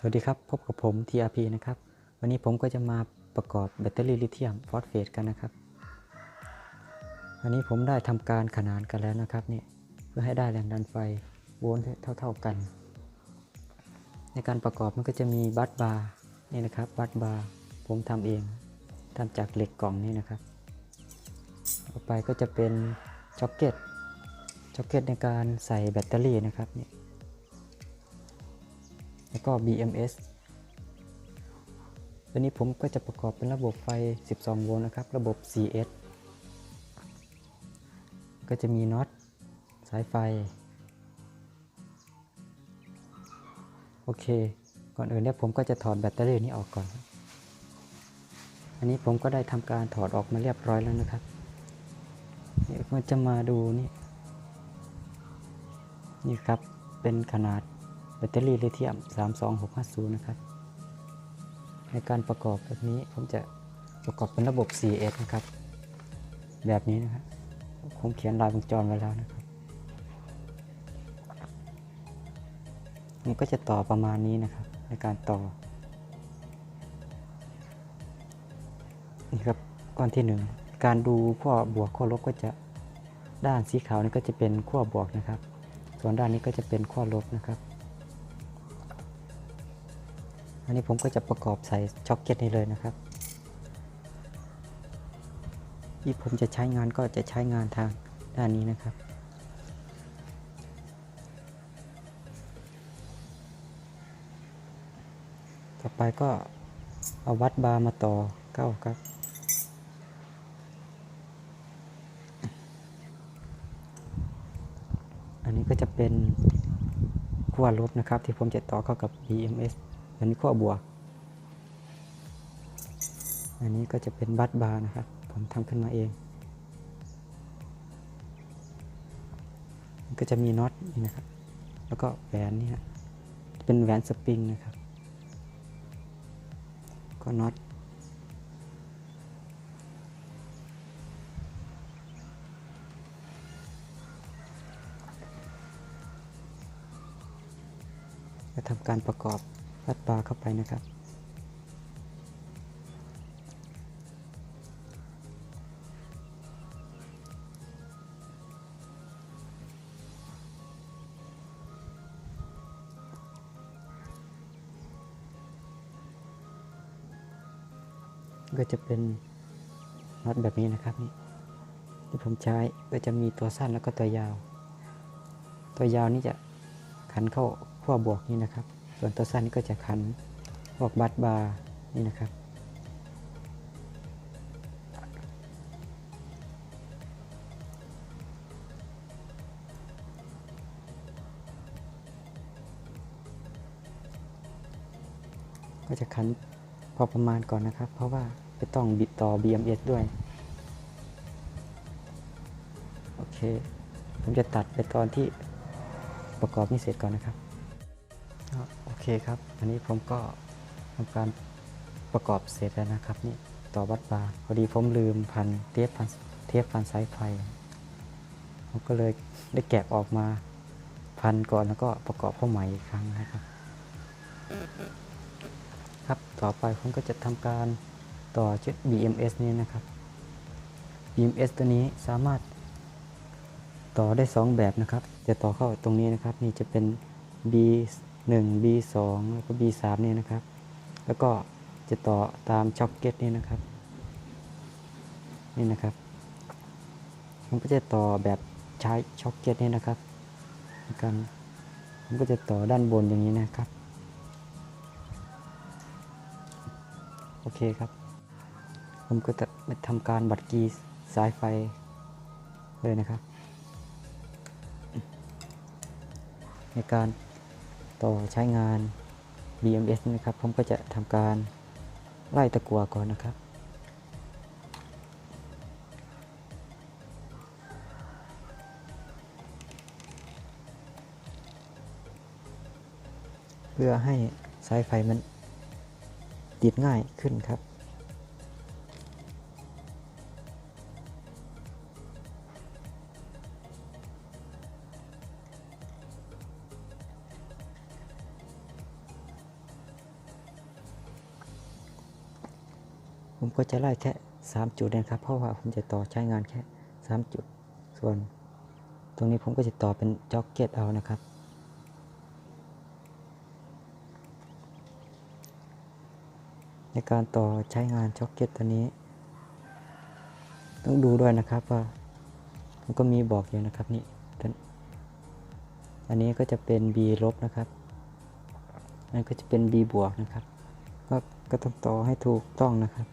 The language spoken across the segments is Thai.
สวัสดีครับ พบกับผม TRP นะครับ วันนี้ผมก็จะมาประกอบแบตเตอรี่ลิเธียมฟอสเฟตกันนะครับวันนี้ผมได้ทำการขนานกันแล้วนะครับนี่เพื่อให้ได้แรงดันไฟโวลต์เท่า ๆกัน ในการประกอบมันก็จะมีบัสบาร์นี่นะครับบัสบาร์ผมทำเองทำจากเหล็กกล่องนี่นะครับต่อไปก็จะเป็นจ็อกเก็ตจ็อกเก็ตในการใส่แบตเตอรี่นะครับนี่ แล้วก็ BMS ตัวนี้ผมก็จะประกอบเป็นระบบไฟ 12 โวลต์นะครับ ระบบ CS ก็จะมีน็อตสายไฟ โอเค ก่อนอื่นเนี่ยผมก็จะถอดแบตเตอรี่นี้ออกก่อน อันนี้ผมก็ได้ทำการถอดออกมาเรียบร้อยแล้วนะครับเดี๋ยวจะมาดูนี่ นี่ครับ เป็นขนาด แบตเตอรี่ลิเธียม 32650 นะครับ ในการประกอบแบบนี้ผมจะประกอบเป็นระบบ 4S นะครับ แบบนี้นะครับผมเขียนลายวงจรไว้แล้วนะครับ มันก็จะต่อประมาณนี้นะครับ ในการต่อ นี่ครับก้อนที่หนึ่งการดูขั้วบวกขั้วลบก็จะด้านสีขาวนี่ก็จะเป็นขั้วบวกนะครับ ส่วนด้านนี้ก็จะเป็นขั้วลบนะครับ อันนี้ผมก็จะประกอบใส่ช็อคเก็ตนี้เลยนะครับที่ผมจะใช้งานก็จะใช้งานทางด้านนี้นะครับ ต่อไปก็เอาวัดบาร์มาต่อเข้าครับอันนี้ก็จะเป็นขั้วลบนะครับ ที่ผมจะต่อเข้ากับ BMS อันนี้ขั้วบวก อันนี้ก็จะเป็นบัตบาร์นะครับ ผมทำขึ้นมาเอง ก็จะมีน็อตนี่นะครับ แล้วก็แหวนนี่ฮะเป็นแหวนสปริงนะครับ ก็น็อตจะทำการประกอบ พัดปลาเข้าไปนะครับ ก็จะเป็นน็อตแบบนี้นะครับนี่ที่ผมใช้ก็จะมีตัวสั้นแล้วก็ตัวยาว ตัวยาวนี่จะขันเข้าขั้วบวกนี่นะครับ ส่วนตัวสั้นนี่ก็จะขันพวกบัตบาร์นี่นะครับก็จะขันพอประมาณก่อนนะครับ เพราะว่าจะต้องบิดต่อ BMS ด้วย โอเค ผมจะตัดไปตอนที่ประกอบนี่เสร็จก่อนนะครับ คครับ อันนี้ผมก็ทำการประกอบเสร็จแล้วนะครับนี่ต่อวัดบาพอดีผมลืมพันเทปพันเทปพันสายไฟผมก็เลยได้แกะออกมาพันก่อนแล้วก็ประกอบเข้าใหม่อีกครั้งนะครับ ครับต่อไปผมก็จะทำการต่อชุด BMS นี้นะครับ BMS ตัวนี้สามารถต่อได้ 2 แบบนะครับ จะต่อเข้าตรงนี้นะครับ นี่จะเป็น b 1 B2 แล้วก็ B3 นี่นะครับ แล้วก็จะต่อตามช็อคเก็ตนี่นะครับ นี่นะครับผมก็จะต่อแบบใช้ช็อคเก็ตนี่นะครับกันผมก็จะต่อด้านบนอย่างนี้นะครับ โอเคครับ ผมก็จะไปทำการบัดกีสายไฟเลยนะครับ ในการ ต่อใช้งาน BMS นะครับ ผมก็จะทำการไล่ตะกัวก่อนนะครับ เพื่อให้สายไฟมันติดง่ายขึ้นครับ ผมก็จะไล่แค่ 3 จุดนะครับ เพราะว่าผมจะต่อใช้งานแค่ 3 จุด ส่วน ตรงนี้ผมก็จะต่อเป็นจ็อกเก็ตเอานะครับ ในการต่อใช้งานจ็อกเก็ตตัวนี้ ต้องดูด้วยนะครับว่ามันก็มีบอกอยู่นะครับนี่อันนี้ก็จะเป็น b ลบนะครับอันนก็จะเป็น b บวกนะครับ ก็ก็ต้องต่อให้ถูกต้องนะครับ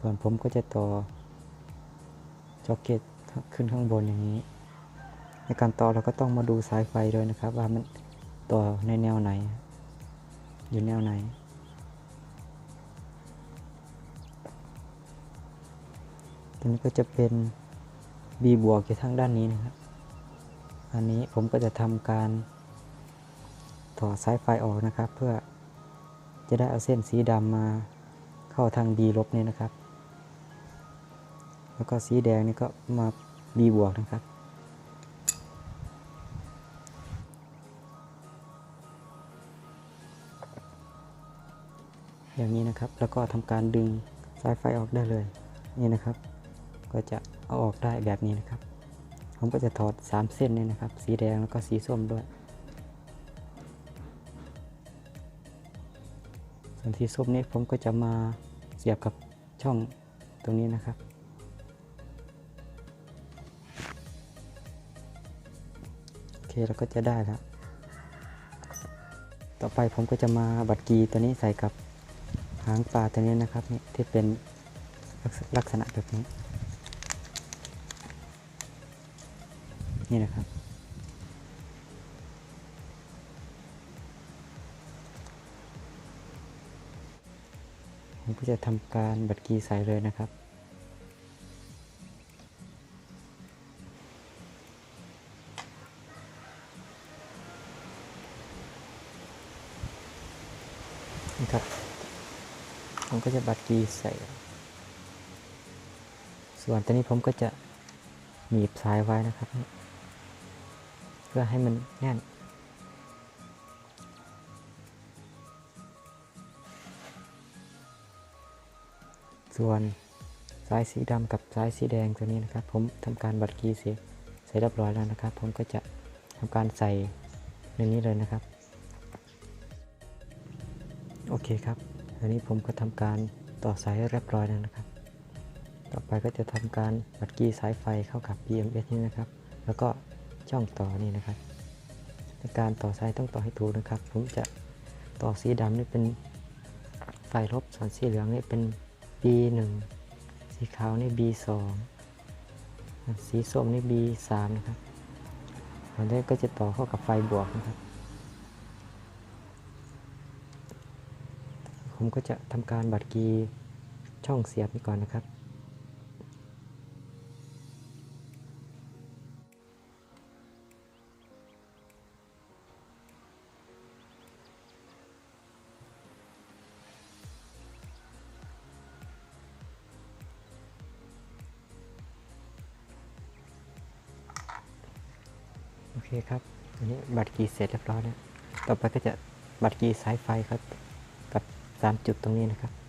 ส่วนผมก็จะต่อจ็อกเก็ตขึ้นข้างบนอย่างนี้ ในการต่อเราก็ต้องมาดูสายไฟด้วยนะครับ ว่ามันต่อในแนวไหน อยู่แนวไหน ตัวนี้ก็จะเป็น B บวกอยู่ทางด้านนี้นะครับ อันนี้ผมก็จะทำการต่อสายไฟออกนะครับ เพื่อจะได้เอาเส้นสีดำมาเข้าทาง B ลบนี่นะครับ แล้วก็สีแดงนี่ก็มา B บวกนะครับ อย่างนี้นะครับ แล้วก็ทำการดึงสายไฟออกได้เลย นี่นะครับ ก็จะเอาออกได้แบบนี้นะครับ ผมก็จะถอด 3 เส้นนี่นะครับ สีแดงแล้วก็สีส้มด้วยส่วนสีส้มนี้ผมก็จะมาเสียบกับช่องตรงนี้นะครับ เคเราก็จะได้แล้ว ต่อไปผมก็จะมาบัดกีตัวนี้ใส่กับหางปลาตัวนี้นะครับนี่ที่เป็นลักษลักษณะแบบนี้ นี่นะครับผมก็จะทำการบัดกีใส่เลยนะครับ ครับ ผมก็จะบัดกีใส่ ส่วนตัวนี้ผมก็จะหนีบสายไว้นะครับ เพื่อให้มันแน่นส่วนสายสีดำกับสายสีแดงตัวนี้นะครับ ผมทำการบัดกีเสียเสร็จเรียบร้อยแล้วนะครับ ผมก็จะทำการใส่ในนี้เลยนะครับ เคครับอันนี้ผมก็ทำการต่อสายเรียบร้อยแล้วนะครับ ต่อไปก็จะทำการบัดกี้สายไฟเข้ากับ BMS นี่นะครับ แล้วก็ช่องต่อนี่นะครับ ในการต่อสายต้องต่อให้ถูกนะครับ ผมจะต่อสีดำนี่เป็นไฟลบส่วนสีเหลืองนี่เป็น B1 สีขาวนี่ B2 สีส้มนี่ B3 นะครับอันนี้ก็จะต่อเข้ากับไฟบวกนะครับ ผมก็จะทำการบัดกีช่องเสียบนี้ก่อนนะครับ โอเคครับ อันนี้บัตรกีเสร็จเรียบร้อยแล้ว ต่อไปก็จะบัตรกีสายไฟครับกับ 3 จุดตรงนี้นะครับ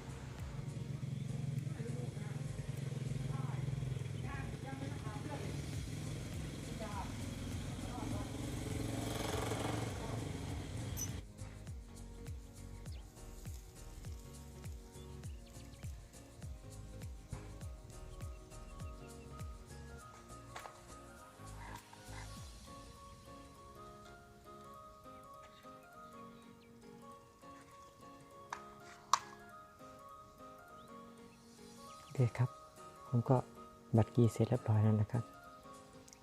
เคครับ ผมก็บัตรกีเสร็จเรียบร้อยแล้วนะครับ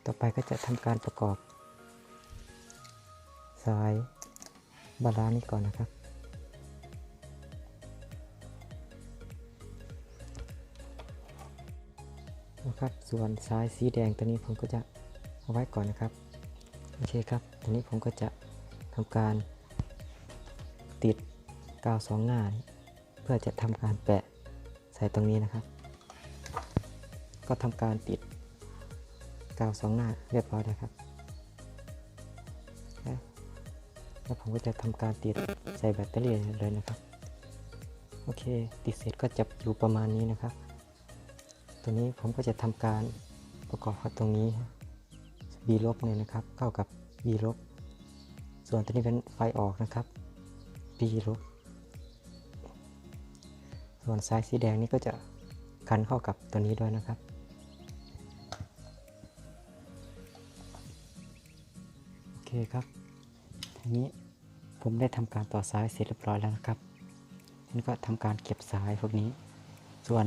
ต่อไปก็จะทำการประกอบสายบาลานซ์นี้ก่อนนะครับ นะครับ ส่วนสายสีแดงตัวนี้ผมก็จะเอาไว้ก่อนนะครับ โอเคครับตัวนี้ผมก็จะทำการติดกาวสองหน้านเพื่อจะทำการแปะใส่ตรงนี้นะครับ ก็ทำการติดกาวสองหน้าเรียบร้อยแล้วครับ แล้วผมก็จะทำการติดใส่แบตเตอรี่เลยนะครับ โอเค ติดเสร็จก็จะอยู่ประมาณนี้นะครับ ตัวนี้ผมก็จะทำการประกอบกับตรงนี้ B ลบเนี่ยนะครับ เข้ากับ B ลบ ส่วนตัวนี้เป็นไฟออกนะครับ B ลบ ส่วนสายสีแดงนี่ก็จะคันเข้ากับตัวนี้ด้วยนะครับ คครับทีนี้ผมได้ทำการต่อสายเสร็จเรียบร้อยแล้วนะครับนี่ก็ทำการเก็บสายพวกนี้ ส่วน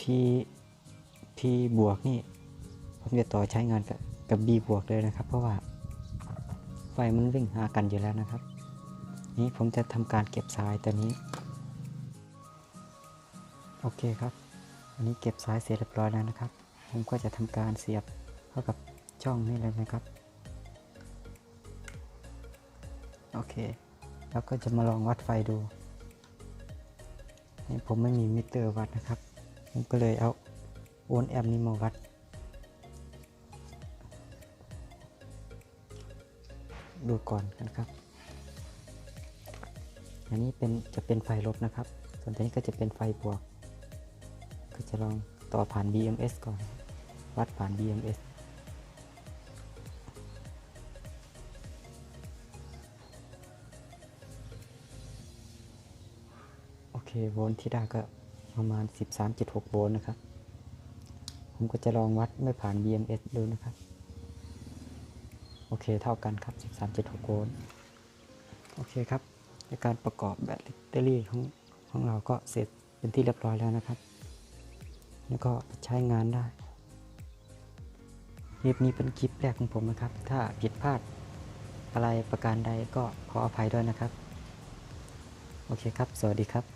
P P บวกนี่ ผมจะต่อใช้งานกับกับ B บวกเลยนะครับ เพราะว่าไฟมันวิ่งหากันอยู่แล้วนะครับ นี้ผมจะทำการเก็บสายตัวนี้ โอเคครับ อันนี้เก็บสายเสร็จเรียบร้อยแล้วนะครับ ผมก็จะทำการเสียบเข้ากับช่องนี้เลยนะครับ โอเค แล้วก็จะมาลองวัดไฟดู นี่ผมไม่มีมิเตอร์วัดนะครับ ผมก็เลยเอาโอนแอมนี้มาวัด ดูก่อนกันครับ อันนี้เป็นจะเป็นไฟลบนะครับ ส่วนตัวนี้ก็จะเป็นไฟบวก ก็จะลองต่อผ่าน BMS ก่อน วัดผ่าน BMS เคโวลต์ที่ได้ก็ประมาณ 13.6 โวลต์นะครับ ผมก็จะลองวัดไม่ผ่าน BMS ดูนะครับ โอเคเท่ากันครับ 13.6 โวลต์ โอเคครับ ในการประกอบแบตเตอรี่ของของเราก็เสร็จเป็นที่เรียบร้อยแล้วนะครับ แล้วก็ใช้งานได้คลิปนี้เป็นคลิปแรกของผมนะครับ ถ้าผิดพลาดอะไรประการใดก็ขออภัยด้วยนะครับ โอเคครับ สวัสดีครับ